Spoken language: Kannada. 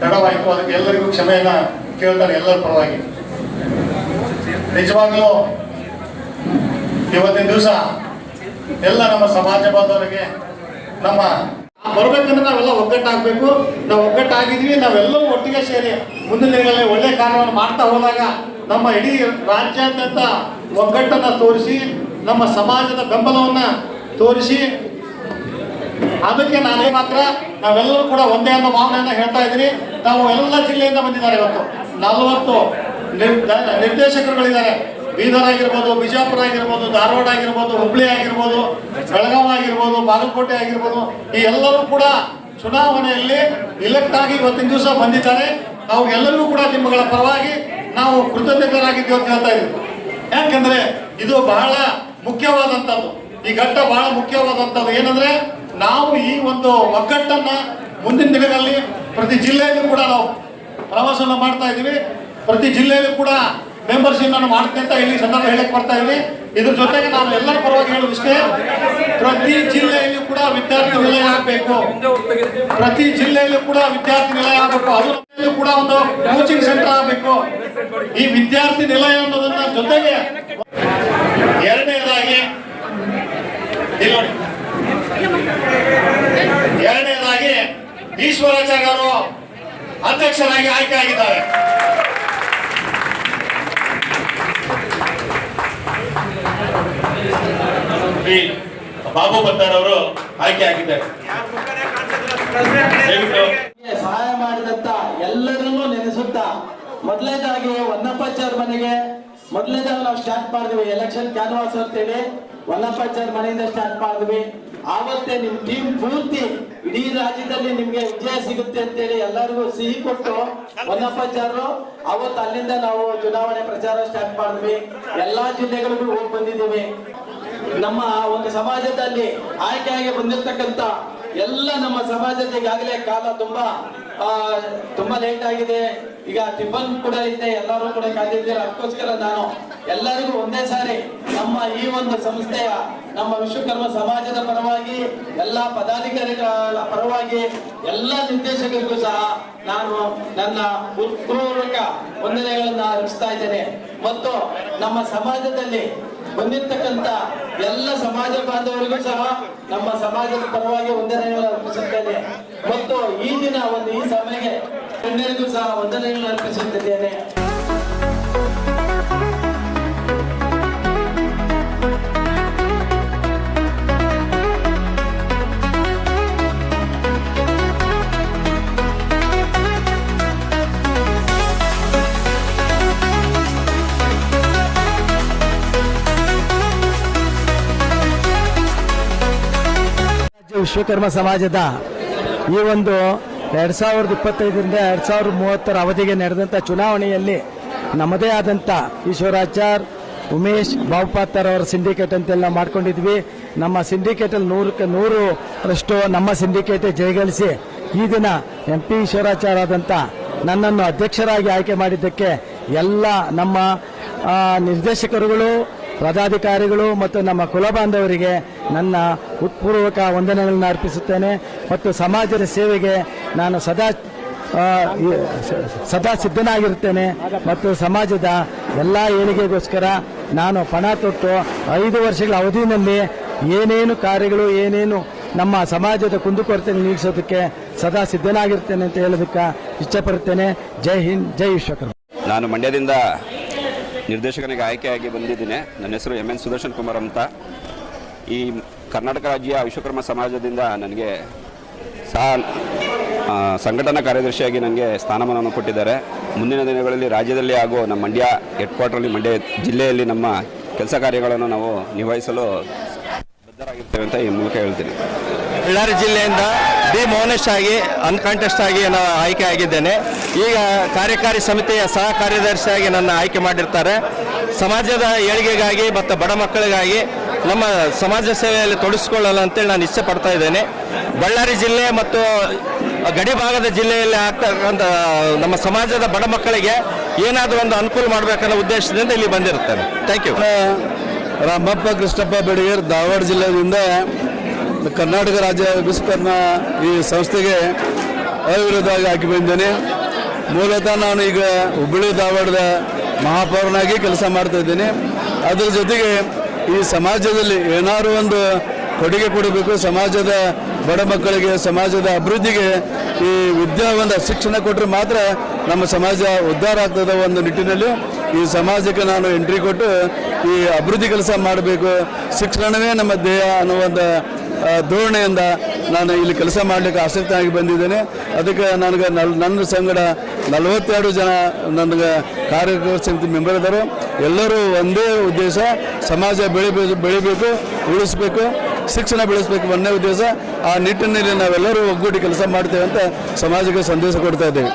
ತಡವಾಯಿತು. ಅದಕ್ಕೆ ಎಲ್ಲರಿಗೂ ಕ್ಷಮೆಯನ್ನ ಕೇಳ್ತಾರೆ, ಎಲ್ಲರ ಪರವಾಗಿ. ನಿಜವಾಗ್ಲೂ ಇವತ್ತಿನ ದಿವಸ ಎಲ್ಲ ನಮ್ಮ ಸಮಾಜ ಬಾಂಧವರಿಗೆ ನಮ್ಮ ಬರ್ಬೇಕಂದ್ರೆ ನಾವೆಲ್ಲ ಒಗ್ಗಟ್ಟಾಗಬೇಕು ನಾವು ಒಗ್ಗಟ್ಟಾಗಿದ್ವಿ ನಾವೆಲ್ಲರೂ ಒಟ್ಟಿಗೆ ಸೇರಿ ಮುಂದಿನ ದಿನಗಳಲ್ಲಿ ಒಳ್ಳೆ ಕಾರ್ಯವನ್ನು ಮಾಡ್ತಾ ಹೋದಾಗ ನಮ್ಮ ಇಡೀ ರಾಜ್ಯಾದ್ಯಂತ ಒಗ್ಗಟ್ಟನ್ನು ತೋರಿಸಿ, ನಮ್ಮ ಸಮಾಜದ ಬೆಂಬಲವನ್ನ ತೋರಿಸಿ, ಅದಕ್ಕೆ ನಾನೇ ಮಾತ್ರ ನಾವೆಲ್ಲರೂ ಕೂಡ ಒಂದೇ ಅನ್ನೋ ಭಾವನೆಯನ್ನ ಹೇಳ್ತಾ ಇದ್ದೀನಿ. ನಾವು ಎಲ್ಲ ಜಿಲ್ಲೆಯಿಂದ ಬಂದಿದ್ದಾರೆ ಇವತ್ತು. ನಲವತ್ತು ನಿರ್- ನಿರ್ದೇಶಕರುಗಳಿದ್ದಾರೆ. ಬೀದರ್ ಆಗಿರ್ಬೋದು, ಬಿಜಾಪುರ ಆಗಿರ್ಬೋದು, ಧಾರವಾಡ ಆಗಿರ್ಬೋದು, ಹುಬ್ಳಿ ಆಗಿರ್ಬೋದು, ಬೆಳಗಾವಿ ಆಗಿರ್ಬೋದು, ಬಾಗಲಕೋಟೆ ಆಗಿರ್ಬೋದು, ಈ ಎಲ್ಲರೂ ಕೂಡ ಚುನಾವಣೆಯಲ್ಲಿ ಇಲೆಕ್ಟ್ ಆಗಿ ಇವತ್ತಿನ ದಿವಸ ಬಂದಿದ್ದಾರೆ. ನಾವು ಎಲ್ಲರಿಗೂ ಕೂಡ ನಿಮ್ಮಗಳ ಪರವಾಗಿ ನಾವು ಕೃತಜ್ಞರಾಗಿದ್ದೇವೆ ಅಂತ ಹೇಳ್ತಾ ಇದ್ದೀವಿ ಯಾಕಂದ್ರೆ ಇದು ಬಹಳ ಮುಖ್ಯವಾದಂಥದ್ದು. ಈ ಘಟ್ಟ ಬಹಳ ಮುಖ್ಯವಾದಂಥದ್ದು. ಏನಂದ್ರೆ ನಾವು ಈ ಒಂದು ಒಗ್ಗಟ್ಟನ್ನ ಮುಂದಿನ ದಿನಗಳಲ್ಲಿ ಪ್ರತಿ ಜಿಲ್ಲೆಯಲ್ಲೂ ಕೂಡ ನಾವು ಪ್ರವಾಸವನ್ನು ಮಾಡ್ತಾ ಇದ್ದೀವಿ. ಪ್ರತಿ ಜಿಲ್ಲೆಯಲ್ಲೂ ಕೂಡ ಮೆಂಬರ್ಶಿಪ್ ನಾನು ಮಾಡ್ತೀನಿ ಅಂತ ಇಲ್ಲಿ ಸಂದರ್ಭ ಹೇಳಕ್ ಬರ್ತಾ ಇದ್ದೀನಿ. ಇದ್ರ ಜೊತೆಗೆ ನಾನು ಎಲ್ಲರ ಪರವಾಗಿ ಹೇಳುವಷ್ಟೇ ಪ್ರತಿ ಜಿಲ್ಲೆಯಲ್ಲೂ ಕೂಡ ವಿದ್ಯಾರ್ಥಿ ನಿಲಯ ಆಗಬೇಕು. ಪ್ರತಿ ಜಿಲ್ಲೆಯಲ್ಲೂ ಕೂಡ ವಿದ್ಯಾರ್ಥಿ ನಿಲಯ ಆಗಬೇಕು. ಅದು ಕೂಡ ಒಂದು ಕೋಚಿಂಗ್ ಸೆಂಟರ್ ಆಗಬೇಕು. ಈ ವಿದ್ಯಾರ್ಥಿ ನಿಲಯ ಅನ್ನೋದನ್ನ ಜೊತೆಗೆ ಎರಡನೇದಾಗಿ ಇಲ್ಲಿ ಎರಡನೇದಾಗಿ ಈಶ್ವರಾಚಾರ್ಯ ಅವರು ಅಧ್ಯಕ್ಷರಾಗಿ ಆಯ್ಕೆ ಆಗಿದ್ದಾರೆ ಶ್ರೀ ಬಾಬು ಬತ್ತಾರ್ ಅವರು ಆಯ್ಕೆ ಆಗಿದ್ದಾರೆ ಸಹಾಯ ಮಾಡಿದಂತ ಎಲ್ಲರನ್ನೂ ನೆನೆಸುತ್ತಾ ಮೊದಲನೇದಾಗಿ ಹೊನ್ನಪ್ಪಾಚಾರ್ ಮನೆಗೆ ಮೊದಲನೇದಾಗ ನಾವು ಸ್ಟಾರ್ಟ್ ಮಾಡಿದ್ವಿ. ಎಲೆಕ್ಷನ್ ಕ್ಯಾನ್ವಾಸ್ ಅಂತೇಳಿ ಹೊನ್ನಪ್ಪಾಚಾರ್ ಮನೆಯಿಂದ ಸ್ಟಾರ್ಟ್ ಮಾಡಿದ್ವಿ. ಆವತ್ತೇ ನಿಮ್ ಟೀಮ್ ಪೂರ್ತಿ ಇಡೀ ರಾಜ್ಯದಲ್ಲಿ ನಿಮ್ಗೆ ವಿಜಯ ಸಿಗುತ್ತೆ ಅಂತೇಳಿ ಎಲ್ಲರಿಗೂ ಸಿಹಿ ಕೊಟ್ಟು ಹೊನ್ನಪ್ಪಾಚಾರ್ಯರು ಅವತ್ತು ಅಲ್ಲಿಂದ ನಾವು ಚುನಾವಣೆ ಪ್ರಚಾರ ಸ್ಟಾರ್ಟ್ ಮಾಡಿದ್ವಿ. ಎಲ್ಲಾ ಜಿಲ್ಲೆಗಳಿಗೂ ಹೋಗಿ ಬಂದಿದ್ದೀವಿ. ನಮ್ಮ ಒಂದು ಸಮಾಜದಲ್ಲಿ ಆಯ್ಕೆಯಾಗಿ ಬಂದಿರತಕ್ಕಂತ ಎಲ್ಲ ನಮ್ಮ ಸಮಾಜದ ಈಗಾಗಲೇ ಕಾಲ ತುಂಬಾ ಆ, ತುಂಬಾ ಲೇಟ್ ಆಗಿದೆ. ಈಗ ಟಿಫನ್ ಕೂಡ ಇದೆ ಎಲ್ಲರೂ ಕೂಡ ಕಾದಿದ್ದೀರ? ಅದಕ್ಕೋಸ್ಕರ ನಾನು ಎಲ್ಲರಿಗೂ ಒಂದೇ ಸಾರಿ ನಮ್ಮ ಈ ಒಂದು ಸಂಸ್ಥೆಯ ನಮ್ಮ ವಿಶ್ವಕರ್ಮ ಸಮಾಜದ ಪರವಾಗಿ, ಎಲ್ಲ ಪದಾಧಿಕಾರಿಗಳ ಪರವಾಗಿ, ಎಲ್ಲ ನಿರ್ದೇಶಕರಿಗೂ ಸಹ ನಾನು ನನ್ನ ಉತ್ಪೂರ್ವಕ ವಂದನೆಗಳನ್ನ ಅರ್ಪಿಸ್ತಾ ಇದ್ದೇನೆ. ಮತ್ತು ನಮ್ಮ ಸಮಾಜದಲ್ಲಿ ಬಂದಿರ್ತಕ್ಕಂಥ ಎಲ್ಲ ಸಮಾಜ ಬಾಂಧವರಿಗೂ ಸಹ ನಮ್ಮ ಸಮಾಜದ ಪರವಾಗಿ ವಂದನೆಗಳನ್ನು ಅರ್ಪಿಸುತ್ತೇನೆ ಮತ್ತು ಈ ದಿನ ಒಂದು ಈ ಸಮಯಕ್ಕೆ ಗಣ್ಯರಿಗೂ ಸಹ ವಂದನೆಗಳನ್ನು ಅರ್ಪಿಸುತ್ತಿದ್ದೇನೆ ವಿಶ್ವಕರ್ಮ ಸಮಾಜದ ಈ ಒಂದು ಎರಡ್ ಸಾವಿರದ ಇಪ್ಪತ್ತೈದರಿಂದ ಎರಡ್ ಸಾವಿರದ ಮೂವತ್ತರ ಅವಧಿಗೆ ನಡೆದಂಥ ಚುನಾವಣೆಯಲ್ಲಿ ನಮ್ಮದೇ ಆದಂಥ ಈಶ್ವರಾಚಾರ್, ಉಮೇಶ್ ಬಾವುಪಾತರ್ ಅವರ ಸಿಂಡಿಕೇಟ್ ಅಂತೆಲ್ಲ ಮಾಡ್ಕೊಂಡಿದ್ವಿ. ನಮ್ಮ ಸಿಂಡಿಕೇಟಲ್ಲಿ ನೂರಕ್ಕೆ ನೂರರಷ್ಟು ನಮ್ಮ ಸಿಂಡಿಕೇಟೇ ಜಯಗಳಿಸಿ ಈ ದಿನ ಎಂ ಪಿ ಈಶ್ವರಾಚಾರ್ ಆದಂಥ ನನ್ನನ್ನು ಅಧ್ಯಕ್ಷರಾಗಿ ಆಯ್ಕೆ ಮಾಡಿದ್ದಕ್ಕೆ ಎಲ್ಲ ನಮ್ಮ ನಿರ್ದೇಶಕರುಗಳು, ಪದಾಧಿಕಾರಿಗಳು ಮತ್ತು ನಮ್ಮ ಕುಲ ಬಾಂಧವರಿಗೆ ನನ್ನ ಉತ್ಪೂರ್ವಕ ವಂದನೆಗಳನ್ನು ಅರ್ಪಿಸುತ್ತೇನೆ ಮತ್ತು ಸಮಾಜದ ಸೇವೆಗೆ ನಾನು ಸದಾ ಸದಾ ಸಿದ್ಧನಾಗಿರುತ್ತೇನೆ ಮತ್ತು ಸಮಾಜದ ಎಲ್ಲ ಏಳಿಗೆಗೋಸ್ಕರ ನಾನು ಪಣ ತೊಟ್ಟು ಐದು ವರ್ಷಗಳ ಅವಧಿಯಲ್ಲಿ ಏನೇನು ಕಾರ್ಯಗಳು, ಏನೇನು ನಮ್ಮ ಸಮಾಜದ ಕುಂದುಕೊರತೆ ನೀಗಿಸೋದಕ್ಕೆ ಸದಾ ಸಿದ್ಧನಾಗಿರ್ತೇನೆ ಅಂತ ಹೇಳೋದಕ್ಕೆ ಇಷ್ಟಪಡುತ್ತೇನೆ ಜೈ ಹಿಂದ್, ಜೈ ವಿಶ್ವಕರ್ಮ. ನಾನು ಮಂಡ್ಯದಿಂದ ನಿರ್ದೇಶಕನಿಗೆ ಆಯ್ಕೆಯಾಗಿ ಬಂದಿದ್ದೀನಿ. ನನ್ನ ಹೆಸರು ಎಂ ಎನ್ ಸುದರ್ಶನ್ ಕುಮಾರ್ ಅಂತ. ಈ ಕರ್ನಾಟಕ ರಾಜ್ಯ ವಿಶ್ವಕರ್ಮ ಸಮಾಜದಿಂದ ನನಗೆ ಸಹ ಸಂಘಟನಾ ಕಾರ್ಯದರ್ಶಿಯಾಗಿ ನನಗೆ ಸ್ಥಾನಮಾನವನ್ನು ಕೊಟ್ಟಿದ್ದಾರೆ. ಮುಂದಿನ ದಿನಗಳಲ್ಲಿ ರಾಜ್ಯದಲ್ಲಿ ಹಾಗೂ ನಮ್ಮ ಮಂಡ್ಯ ಹೆಡ್ ಕ್ವಾರ್ಟರ್ಲಿ ಮಂಡ್ಯ ಜಿಲ್ಲೆಯಲ್ಲಿ ನಮ್ಮ ಕೆಲಸ ಕಾರ್ಯಗಳನ್ನು ನಾವು ನಿಭಾಯಿಸಲು ಬದ್ಧರಾಗಿರ್ತೇವೆ ಅಂತ ಈ ಮೂಲಕ ಹೇಳ್ತೀನಿ. ಬಳ್ಳಾರಿ ಜಿಲ್ಲೆಯಿಂದ ಡಿ ಮೌನೇಶ್ ಆಗಿ ಅನ್ಕಾಂಟೆಸ್ಟ್ ಆಗಿ ನಾನು ಆಯ್ಕೆ ಆಗಿದ್ದೇನೆ. ಈಗ ಕಾರ್ಯಕಾರಿ ಸಮಿತಿಯ ಸಹ ಕಾರ್ಯದರ್ಶಿಯಾಗಿ ನನ್ನ ಆಯ್ಕೆ ಮಾಡಿರ್ತಾರೆ. ಸಮಾಜದ ಏಳಿಗೆಗಾಗಿ ಮತ್ತು ಬಡ ಮಕ್ಕಳಿಗಾಗಿ ನಮ್ಮ ಸಮಾಜ ಸೇವೆಯಲ್ಲಿ ತೊಡಗಿಸ್ಕೊಳ್ಳಲ್ಲ ಅಂತೇಳಿ ನಾನು ಇಚ್ಛೆ ಪಡ್ತಾ ಇದ್ದೇನೆ. ಬಳ್ಳಾರಿ ಜಿಲ್ಲೆ ಮತ್ತು ಗಡಿ ಭಾಗದ ಜಿಲ್ಲೆಯಲ್ಲಿ ಆಗ್ತಕ್ಕಂಥ ನಮ್ಮ ಸಮಾಜದ ಬಡ ಮಕ್ಕಳಿಗೆ ಏನಾದರೂ ಒಂದು ಅನುಕೂಲ ಮಾಡಬೇಕನ್ನೋ ಉದ್ದೇಶದಿಂದ ಇಲ್ಲಿ ಬಂದಿರುತ್ತೇನೆ. ಥ್ಯಾಂಕ್ ಯು ರಾಮಪ್ಪ ಕೃಷ್ಣಪ್ಪ ಬೆಡಗೇರ್ ಧಾರವಾಡ ಜಿಲ್ಲೆಯಿಂದ ಕರ್ನಾಟಕ ರಾಜ್ಯ ವಿಶ್ವಕರ್ಮ ಈ ಸಂಸ್ಥೆಗೆ ಅವಿರೋಧವಾಗಿ ಹಾಕಿ ಬಂದಿದ್ದೇನೆ. ಮೂಲತಃ ನಾನು ಈಗ ಹುಬ್ಬಳ್ಳಿ ಧಾರವಾಡದ ಮಹಾಪೌರನಾಗಿ ಕೆಲಸ ಮಾಡ್ತಾ ಇದ್ದೇನೆ. ಅದರ ಜೊತೆಗೆ ಈ ಸಮಾಜದಲ್ಲಿ ಏನಾದ್ರು ಒಂದು ಕೊಡುಗೆ ಕೊಡಬೇಕು, ಸಮಾಜದ ಬಡ ಮಕ್ಕಳಿಗೆ, ಸಮಾಜದ ಅಭಿವೃದ್ಧಿಗೆ ಈ ವಿದ್ಯಾವಂತ ಶಿಕ್ಷಣ ಕೊಟ್ಟರೆ ಮಾತ್ರ ನಮ್ಮ ಸಮಾಜ ಉದ್ಧಾರ ಆಗ್ತದೆ ಒಂದು ನಿಟ್ಟಿನಲ್ಲಿ. ಈ ಸಮಾಜಕ್ಕೆ ನಾನು ಎಂಟ್ರಿ ಕೊಟ್ಟು ಈ ಅಭಿವೃದ್ಧಿ ಕೆಲಸ ಮಾಡಬೇಕು. ಶಿಕ್ಷಣವೇ ನಮ್ಮ ದೇಹ ಅನ್ನೋ ಒಂದು ಧೋರಣೆಯಿಂದ ನಾನು ಇಲ್ಲಿ ಕೆಲಸ ಮಾಡಲಿಕ್ಕೆ ಆಸಕ್ತಿಯಾಗಿ ಬಂದಿದ್ದೇನೆ. ಅದಕ್ಕೆ ನನಗೆ ನಲ್, ನನ್ನ ಸಂಗಡ ನಲವತ್ತೆರಡು ಜನ ನನಗೆ ಕಾರ್ಯಕರ್ತ ಸಮಿತಿ ಮೆಂಬರ್ ಇದ್ದಾರೆ. ಎಲ್ಲರೂ ಒಂದೇ ಉದ್ದೇಶ, ಸಮಾಜ ಬೆಳಿಬೇಕು ಬೆಳಿಬೇಕು, ಉಳಿಸ್ಬೇಕು, ಶಿಕ್ಷಣ ಬೆಳೆಸಬೇಕು ಒಂದೇ ಉದ್ದೇಶ. ಆ ನಿಟ್ಟಿನಲ್ಲಿ ನಾವೆಲ್ಲರೂ ಒಗ್ಗೂಡಿ ಕೆಲಸ ಮಾಡ್ತೇವೆ ಅಂತ ಸಮಾಜಕ್ಕೆ ಸಂದೇಶ ಕೊಡ್ತಾ ಇದ್ದೇವೆ.